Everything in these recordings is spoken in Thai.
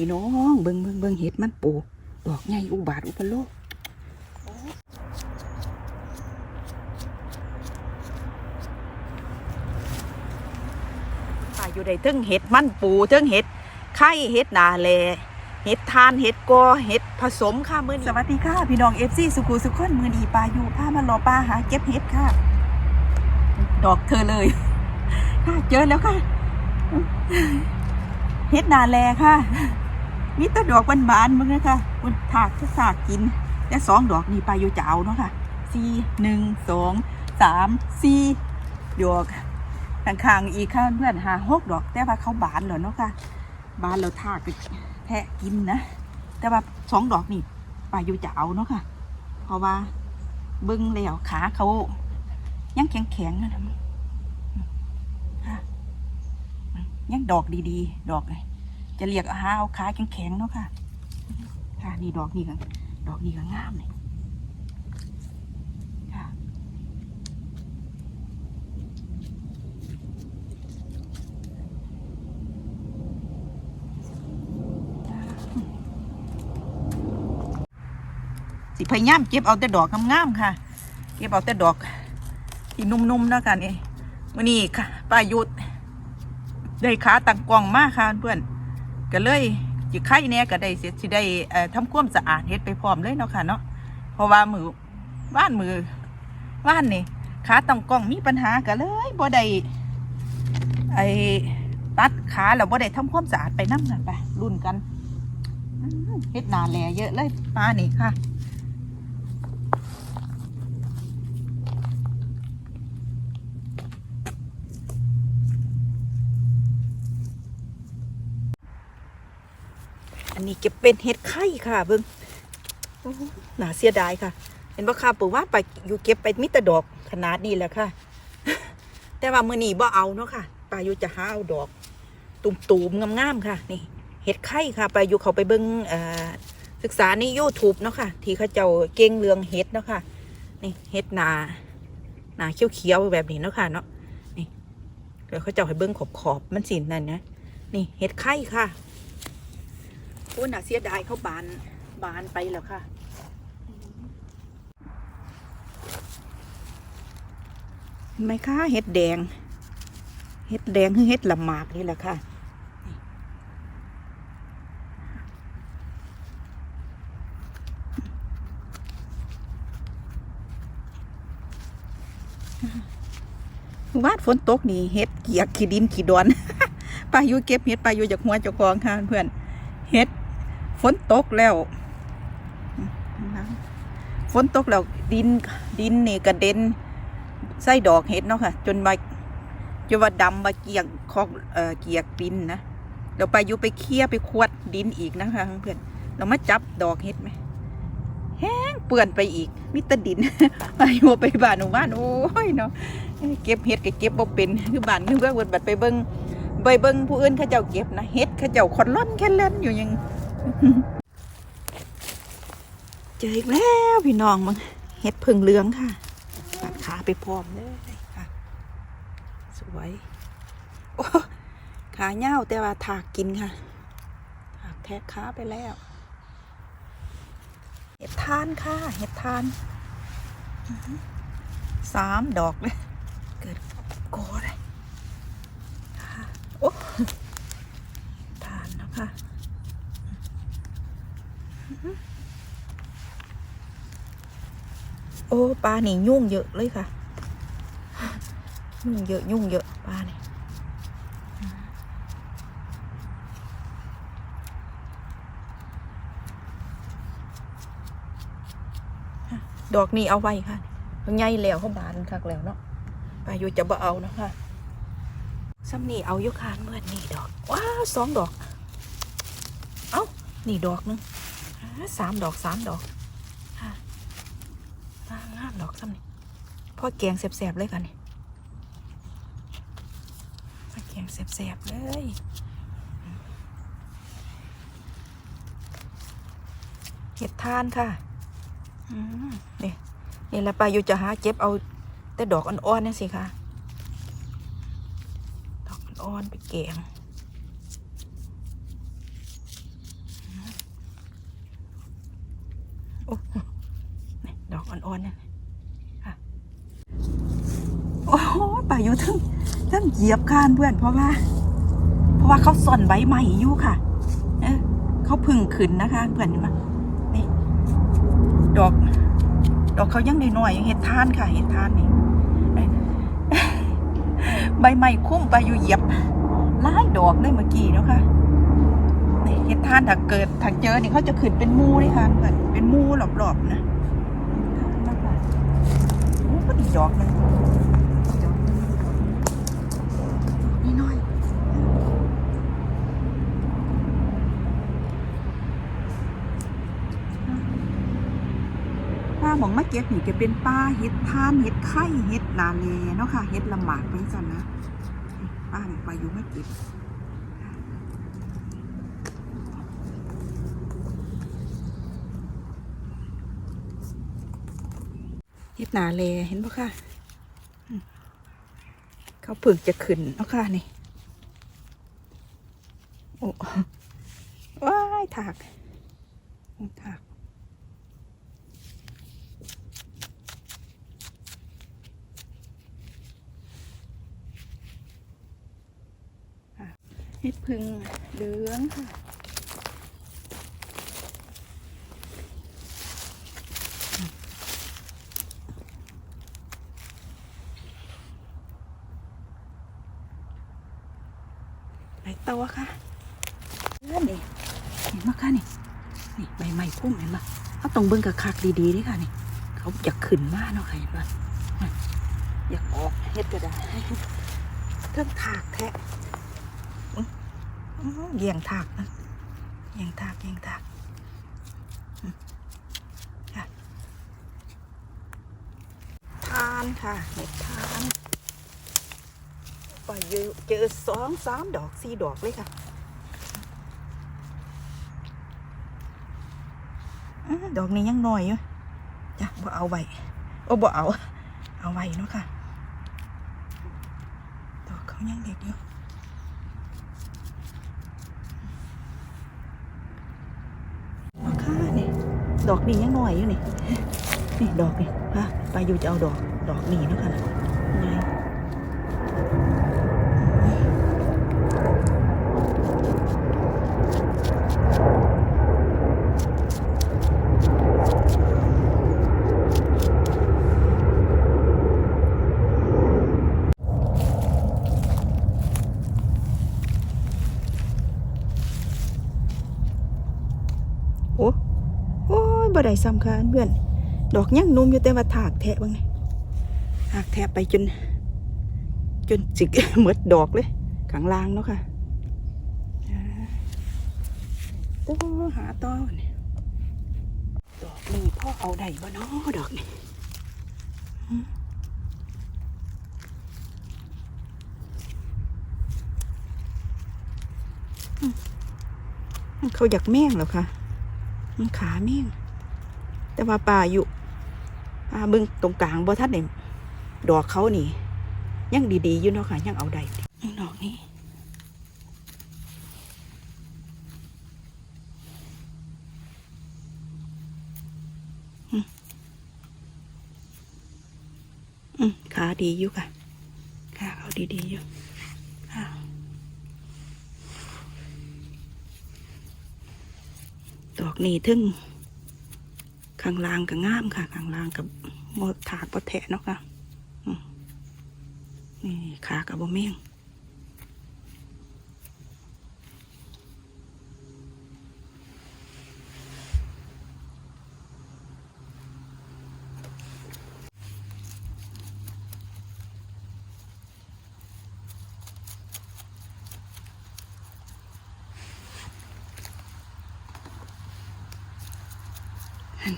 พี่น้องเบิ่งเบิ่งเบิ่งเห็ดมันปูดอกใหญ่อุบาทอุปโลกป่าอยู่ในเทึงเห็ดมันปูเทึงเห็ดไข่เห็ดนาแลเห็ดทานเห็ดกอเห็ดผสมค่ะมือสวัสดีค่ะ พี่น้องเอฟซีสุขุสุขคนมือดีปลาอยู่พามารอปลาหาเก็บเห็ดค่ะ ดอกเธอเลยค่ะเจอแล้วค่ะเฮ็ดนาแลค่ะ มีแต้ดอกบานๆมึงนะคะคุณถากจะสากกินแต่สองดอกนี่ปลาอยู่จะเอาเนาะค่ะสี่หนึ่งสองสามสี่ดอกข้างๆอีกค่ะเพื่อนหาหกดอก แต่ว่าเขาบานเหรอเนาะค่ะบานเราถากไปแทะกินนะแต่ว่าสองดอกนี่ปลาอยู่จะเอาเนาะค่ะ เพราะว่าบิ้งแล้วขาเขายังแข็งๆนะนะค่ะยังดอกดีๆ ดอกเลย จะเรียกหาเอาขาแข็งๆเนาะค่ะ ค่ะนี่ดอกนี่ก็ดอกนี่ก็งามเลยค่ะ สิพยายามเก็บเอาแต่ดอกงามๆค่ะ เก็บเอาแต่ดอกที่นุ่มๆเนาะค่ะนี่วันนี้ค่ะป้ายุทธได้ขาตังกวางมากค่ะเพื่อน ก็เลยจิไข่เนี่ยก็ได้เสร็จสิได้ทำความสะอาดเฮ็ดไปพร้อมเลยเนาะค่ะเนาะเพราะว่ามือว่านมือว่านนี่ขาตังกล้องมีปัญหาก็เลยบ่ได้ไอ้ตัดขาแล้วบ่ได้ทำความสะอาดไปน้ำนั่นไปรุ่นกันเฮ็ดนานแหล่เยอะเลยปลานี่ค่ะ อันนี้เก็บเป็นเห็ดไข่ค่ะเบิ้งหน่าเสียดายค่ะ เห็นว่าข้าปู่ว่าไปอยู่เก็บไปมิตรดอกขนาดนี้แหละค่ะ แต่ว่ามือนี้บ่เอาเนาะค่ะปลาอยู่จะหาเอาดอก ตุ่มๆงามๆค่ะ นี่เห็ดไข่ค่ะปลาอยู่เขาไปเบิ้งศึกษาใน YouTube เนาะค่ะ ที่เขาเจ้าเก่งเรืองเห็ดเนาะค่ะ นี่เห็ดนาหนาเขียวๆแบบนี้เนาะค่ะเนาะนี่เดี๋ยวเขาเจ้าให้เบิ้งขอบๆมันสินั่นนะนี่เห็ดไข่ค่ะ อ้น่าเสียดายเขาบานบานไปแล้วค่ะเห็นไหมคะเห็ดแดง เห็ดแดงคือเห็ดละหมากนี่แหละค่ะวาดฝนตกนี่เห็ดเกียก ขี้ดิน ขี้ดอนปลาอยู่เก็บเห็ดปลาอยู่จากหัวจ้าของค่ะเพื่อนเฮ็ด ฝนตกแล้วฝนตกแล้วดินดินนี่กระเด็นใส่ดอกเห็ดเนาะค่ะ จนมาจนว่าดำมาเกียกคอกเอ่อเกียกดินนะเราไปอยู่ไปเคลียไปขวดดินอีกนะคะเพื่อนเรามาจับดอกเห็ดไหมแห้งเปื่อนไปอีกมิตรดินไปอยู่ไปบ้านหนูบ้านโอ้ยเนาะเก็บเห็ดก็เก็บบ่เป็นคือบ้านคือเบิ่งเบิ่งบัดไปเบิ่งไปเบิ่งผู้อื่นเขาเจ้าเก็บนะเฮ็ดเขาเจ้าคนล่อนแค่เล่นอยู่ยัง เจออีกแล้วพี่น้องมึงเฮ็ดพึ่งเหลืองค่ะตัดขาไปพร้อมเลยค่ะ สวยโอ้ขาเน่าแต่ว่าถากกินค่ะถากแทะขาไปแล้ว เห็ดทานค่ะ เห็ดทานสามดอกเลยเกิดโกเลยโอ้ทานนะคะ โอ้ปลานี่ยุ่งเยอะเลยค่ะ ยุ่งเยอะยุ่งเยอะปลานี่ดอกนี้เอาไว้ค่ะใหญ่แล้วเขาบานคักแล้วเนาะปลาอยู่จะบ่เอาเนาะค่ะซ้ำนี่เอายู่คานเมื่อนี่ดอก ว้าวสองดอก เอ้า นี่ดอกหนึงอ่าสามดอกสามดอก อ่างามดอกซ้ำนี่พ่อแกงแสบๆเลยค่ะนี่พ่อแกงแสบๆเลยเห็ดทานค่ะนี่นี่แหละปลาอยู่จะหาเก็บเอาแต่ดอกอ่อนๆนี่สิค่ะ ดอกอ่อนๆไปแกง โอ้นี่ด อ่อนๆเนี่ยค่ะ โอ้โหป่าอยู่ทั้งทั้งเหยียบคานเพื่อนเพราะว่า เพราะว่าเขาซ่อนใบใหม่อยู่ค่ะ เออเขาพึ่งขึ้นนะคะเพื่อนเห็นไหมนี่ ดอก ดอกเขายังน้อยๆยังเห็ดทานค่ะ เห็ดทานนี่ใบใหม่คุ้มไปอยู่เหยียบหลายดอกเลยเมื่อกี้เนาะค่ะเห็ดท่านถ้าเกิดถ้าเจอนี่เขาจะขึ้นเป็นมูเลยค่ะเพื่อนเป็นมูรอบๆนะทานมากกว่า โอ้ก็ดีดอกหนึงดอกนี่น้อยป้าหมองมาเก็บนี่จะเป็นป้าเห็ดท่านเห็ดไข่เห็ดนาเลเนาะค่ะเห็ดละหมากไปจันนะป้าหมองไปอยู่มาเก็บ เห็ดนาเลเห็นปะค่ะเขาเพิ่งจะขึ้นเนาะค่ะนี่โอ้ว้ายถากถากเห็ดพึ่งเหลืองค่ะ ปต่อค่ะเลื่อนนี่เห็นไหมคะนี่นี่ใบไม้พุ่มเห็นไหมเขาต้องเบิ่งกับคักดีๆด้วยค่ะนี่ เขาอยากขึ้นมากเนาะค่ะเห็นปะอยากออกเฮ็ดก็ได้เทิงถากแทะอื้อเหยียงถากนะเหยียงถากเหยียงถากทานค่ะเห็ดทาน ไปเยอะเจอสองสามดอกสี่ดอกเลยค่ะอดอกนี้ยังน้อยอยู่จ้ะบ่เอาไว้โอ้บ่เอา เอาไว้เนาะค่ะ ดอกเขายังเด็กอยู่มาค่านี่ดอกนี้ยังน้อยอยู่นี่นี่ดอกนี่ค่ะไปอยู่จะเอาดอก ดอกนี้เนาะคะไงโอ้โอ้ยบ่ได้สำคัญเพื่อน ดอกยังนุ่มอยู่แต่ว่าถากแทะบ้างไงถากแทะไปจน จนจิกเหมือดดอกเลยข้างล่างเนาะค่ะอ่าต่อหาต่อนดอกนี้พ่อเอาได้บ่เนาะดอกนี่เขาอยากแม่งเหรอคะมันขาแม่ง แต่ว่าป่าอยู่ป่าเบึงตรงกลางบ่ทัดเนี่ยดอกเขานี่ ยังดีๆอยู่เนาะค่ะยังเอาได้อยู่ดอกนี้อืมอืมขาดีอยู่ค่ะขาเขาดีๆอยู่ค่ะดอกนี้ถึง ข้างล่างก็งามค่ะ ข้างล่างกับหมดถากบ่แทะเนาะค่ะนี่ขากับบ่เมี่ยง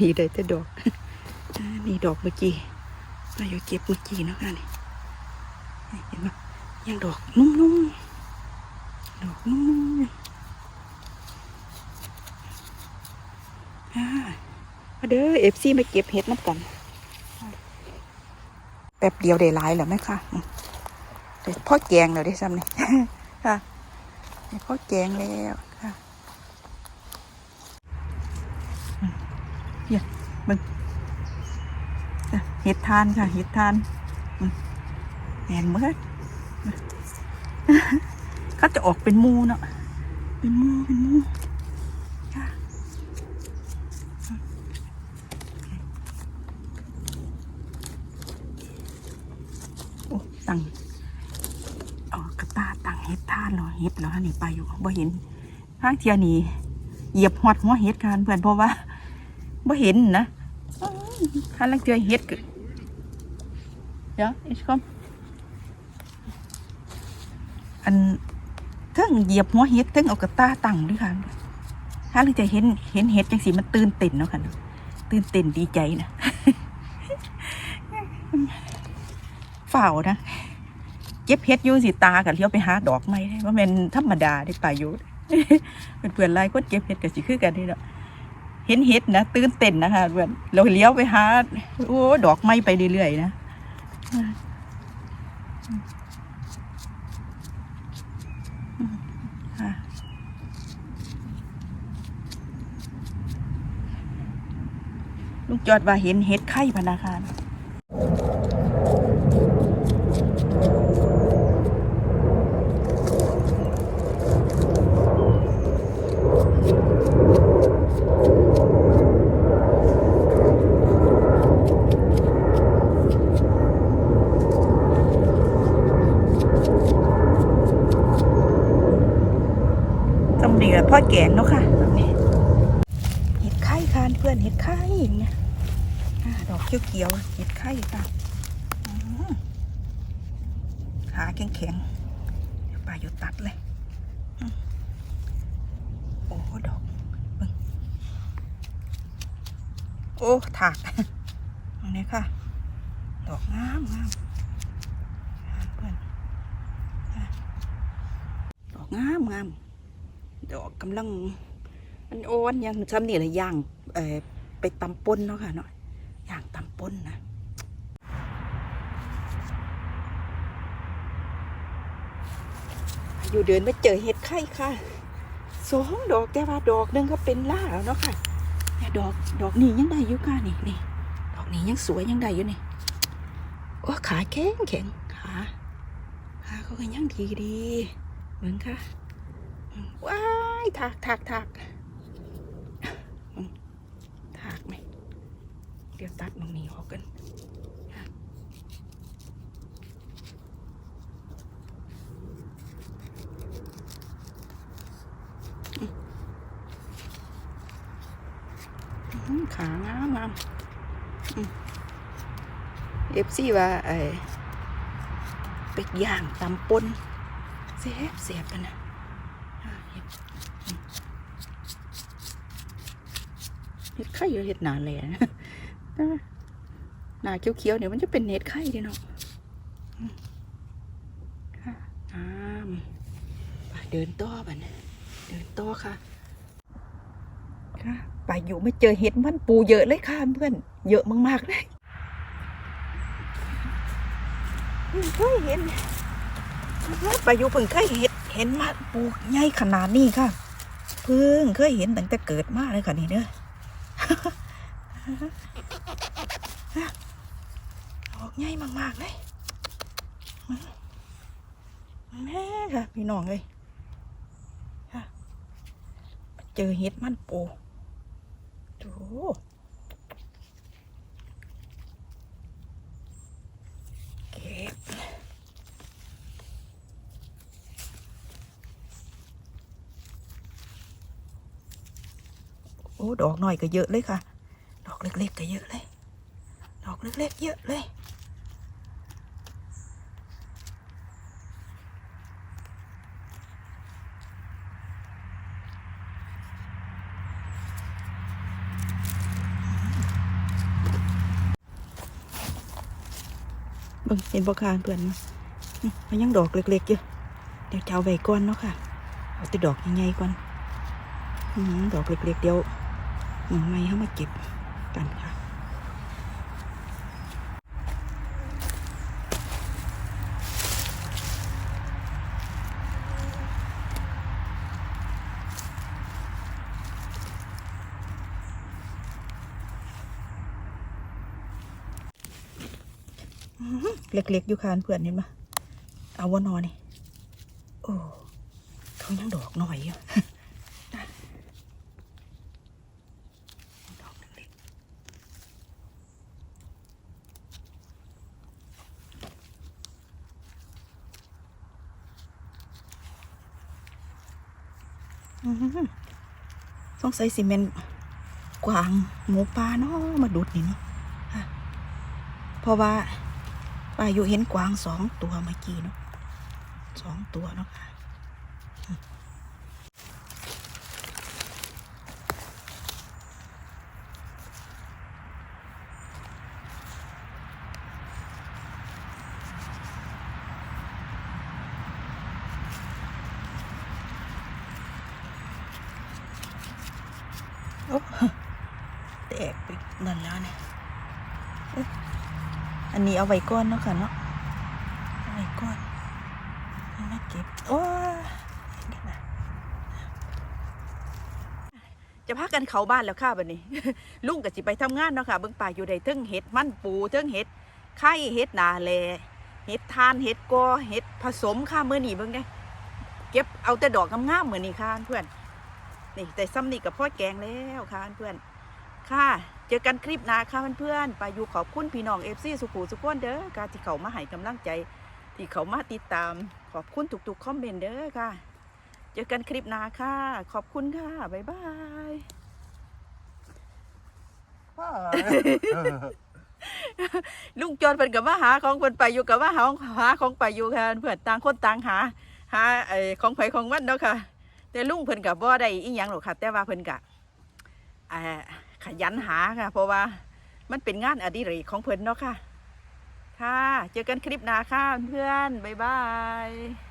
นี้ได้แต่ดอกนี่ดอกเมื่อกี้เราอยู่เก็บเมื่อกี้เนาะค่ะนี่เห็นไหมยังดอกนุ่มๆดอกนุ่มๆอ่าเด้อเอฟซีมาเก็บเห็ดน้ำกันแป๊บเดียวได้หลายแล้วไหมคะอืมเดี๋ยวพ่อแกงแล้วได้ซ้ำนี่ค่ะพ่อแกงแล้วค่ะอืมเนี่ย มึงอะ เห็ดทานค่ะเห็ดทานแหงเมื่อเขาจะออกเป็นมูเนาะเป็นมูเป็นมูค่ะโอ้ตังเออกระตาตังเฮ็ดทานเหรอเฮ็ดเหรอนี่ไปอยู่บ่เห็นข้างเทียนี่เหยียบหอดหัวเฮ็ดกันเพื่อนเพราะว่าบ่เห็นนะข้างลังเทียเฮ็ดกเดี๋ยวอีกคมอันทั้งเหยียบหัวเฮ็ดทั้งเอากระตาตังด้วยค่ะถ้าเราจะเห็นเห็นเฮ็ดจังสีมันตื่นเต้นเนาะค่ะตื่นเต้นดีใจนะฝ่าวนะเก็บเฮ็ดอยู่สิตากันเลี้ยวไปหาดอกไม้ได้ว่าแมันธรรมดาได้ป่ายุทเป็นเพื่อนหลยคนเก็บเฮ็ดก็สิคือกันนี่เนาะเห็นเฮ็ดนะตื่นเต้นนะคะเพื่อนเราเลี้ยวไปหาโอ้ดอกไม้ไปเรื่อยๆนะ ลูกจอดว่าเห็นเห็ดไข่พนาคาร แกงเนาะค่ะนี่เห็ดไข่ค่ะเพื่อนเห็ดไข่เนี่ยอ่าดอกเขียวๆเห็ดไข่ค่ะอืมขาแข็งๆเดี๋ยวป้าอยู่ตัดเลยโอ้ดอกโอ้ถากอันนี้ค่ะ ดอกงามงามเพื่อนอ่าดอกงามงาม ดอกกำลัง มันโอนยังซ้ำนี่แหละย่างเออไปตำป่นเนาะค่ะเนาะย่างตำป่นนะอยู่เดินมาเจอเห็ดไข่ค่ะสองดอกแต่ว่าดอกหนึงก็เป็นล่าแล้วเนาะค่ะเนี่ยดอกดอกนี้ยังได้อยู่ค่ะนี่นี่ดอกนี้ยังสวยยังได้อยู่นี่โอ้ขาแข็งแข็งขาขาเขาก็ยังดีดีเหมือนค่ะว้า ยถากถากถากถากไหมเดี๋ยวตัดตรงนี้ออกกันขางามงามเอฟซีว่าไอ้เป็ดย่างตำปนเสียบเสียบกันนะ อ่าเห็ดอืมเห็ดไข่หรือเห็ดหนาเลยนะอ่หนาเขียวๆเนี่ยวมันจะเป็นเห็ดไข่เดิเนาะค่ะอ่ามไปเดินต่อบันเดินต่อค่ะค่ะไปอยู่ไม่เจอเห็ดมันปูเยอะเลยค่ะเพื่อน เยอะมากๆเลยเคยเห็นไปอยู่เพิ่งเคยเห็นเห็นมาปูใหญ่ขนาดนี้ค่ะ เพิ่งเคยเห็นตั้งแต่เกิดมาเลยค่ะนี่เด้อ ออกง่ายมากๆเลยแม่ค่ะ พี่น้องเลยค่ะ เจอเห็ดมันปูโถเก็บ โอ้ดอกหน่อยก็เยอะเลยค่ะ ดอกเล็กๆก็เยอะเลย ดอกเล็กๆเยอะเลย เบิ่งเห็นบ่ค่ะเพื่อนมันี่มันยังดอกเล็กๆอยู่เดี๋ยวจะเอาไว้ก่อนเนาะค่ะ เอาแต่ดอกใหญ่ๆก่อนดอกเล็กๆเดียว หน่อไม้เข้ามาเก็บกันค่ะเล็กๆอยู่คานเพื่อนเห็นปะเอาว่านอนนี่ โอ้ เขายังดอกหน่อยอยู่ องสัยซีเมนต์กวางหมูป่าเนาะมาดูดนี่เนาะค่ะเพราะว่าป้าอยู่เห็นกวางสองตัวเมื่อกี้เนาะสองตัวเนาะค่ะ โอ้แตกไปนั่นแล้วเนี่ยเอ๊ะอันนี้ เอาไว้ก้อนเนาะค่ะเนาะเอาไว้ก้อนมาเก็บโอ้จะพากันเขาบ้านแล้วค่ะบัดนี้ ลุงกับสิไปทำงานเนาะค่ะเบิ่งป่าอยู่ใดเทิงเห็ดมันปูเทิงเห็ดไข่เห็ดนาแลเห็ดทานเห็ดกอเห็ดผสมค่ะเมื้อนี้เบิ่งได้เก็บเอาแต่ดอกงามๆมื้อนี้ค่ะเพื่อนนี่แต่ซ้ำนี่กับพ่อแกงแล้วค่ะเพื่อนค่ะ เจอกันคลิปหน้าค่ะเพื่อนๆไปอยู่ขอบคุณพี่น้องเอฟซีสุขุสุขวนเด้อการที่เขามาให้กำลังใจ ที่เขามาติดตาม ขอบคุณทุกๆคอมเมนต์เด้อค่ะ เจอกันคลิปหน้าค่ะ ขอบคุณค่ะ บ๊ายบาย ลุงจอนเพิ่นกับว่าหาของเพิ่นไปอยู่กับว่าหาของหาของไปอยู่ค่ะเพื่อนต่างคนต่างหา หาไอ้ของไผของมันเนาะค่ะ แต่ลุงเพิ่นกับบ่ได้อีหยังหรอกค่ะ แต่ว่าเพิ่นกะอ่า ขยันหาค่ะ เพราะว่ามันเป็นงานอดิเรกของเพิ่นเนาะค่ะ ค่ะ เจอกันคลิปหน้าค่ะเพื่อน บ๊ายบาย